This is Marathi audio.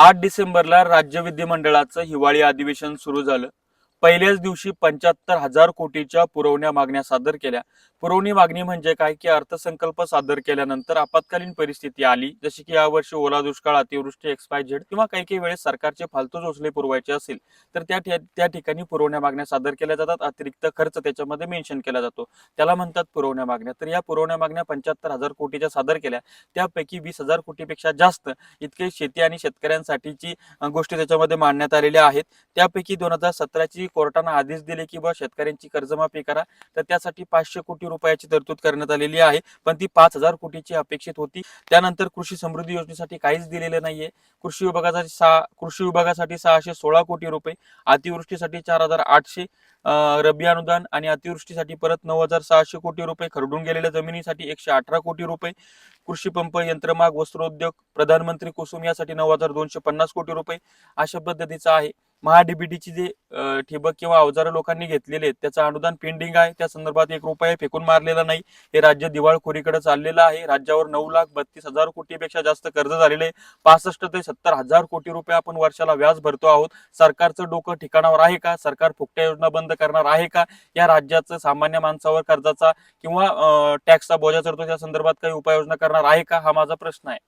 आठ डिसेंबरला राज्य विधिमंडळाचं हिवाळी अधिवेशन सुरू झालं. पहिल्याच दिवशी पंच्याहत्तर हजार कोटीच्या पुरवण्या मागण्या सादर केल्या. पुरवणी मागणी म्हणजे काय की अर्थसंकल्प सादर केल्यानंतर आपत्कालीन परिस्थिती आली जशी की यावर्षी ओला दुष्काळ अतिवृष्टी एक्सपाय झेड किंवा काही काही वेळेस सरकारचे फालतू जोसले पुरवायचे असेल तर त्या ठि- त्या ठिकाणी पुरवण्या मागण्या सादर केल्या जातात. अतिरिक्त खर्च त्याच्यामध्ये मेन्शन केला जातो. त्याला म्हणतात पुरवण्या मागण्या. तर या पुरवण्या मागण्या पंच्याहत्तर हजार कोटीच्या सादर केल्या. त्यापैकी वीस हजार कोटीपेक्षा जास्त इतके शेती आणि शेतकऱ्यांसाठीची गोष्टी त्याच्यामध्ये मांडण्यात आलेल्या आहेत. त्यापैकी दोन हजार सतराची कोर्टानं आदेश दिले की बा शेतकऱ्यांची कर्जमाफी करा. तर त्यासाठी पाचशे कोटी रुपयाची तरतूद करण्यात आलेली आहे. पण ती पाच हजार कोटीची अपेक्षित होती. त्यानंतर कृषी समृद्धी योजनेसाठी काहीच दिलेलं नाहीये. कृषी विभागासाठी सहा कृषी विभागासाठी सहाशे सोळा कोटी रुपये अतिवृष्टीसाठी चार हजार आठशे रब्बी अनुदान आणि अतिवृष्टीसाठी परत नऊ हजार सहाशे कोटी रुपये खरडून गेलेल्या जमिनीसाठी एकशे अठरा कोटी रुपये कृषी पंप यंत्रमाग वस्त्रोद्योग प्रधानमंत्री कुसुम यासाठी नऊ हजार दोनशे पन्नास कोटी रुपये अशा पद्धतीचा आहे. महाडीबीटीची जे ठिबक किंवा अवजार लोकांनी घेतलेले आहेत त्याचं अनुदान पेंडिंग आहे. त्या संदर्भात एक रुपया फेकून मारलेला नाही. हे राज्य दिवाळखोरीकडे चाललेलं आहे. राज्यावर नऊ लाख बत्तीस हजार कोटीपेक्षा जास्त कर्ज झालेले आहे. पासष्ट ते सत्तर हजार कोटी रुपये आपण वर्षाला व्याज भरतो आहोत. सरकारचं डोकं ठिकाणावर आहे का? सरकार फुकट्या योजना बंद करणार आहे का? या राज्याचं सामान्य माणसावर कर्जाचा किंवा टॅक्सचा बोजा चढतो. त्या संदर्भात काही उपाययोजना करणार आहे का? हा माझा प्रश्न आहे.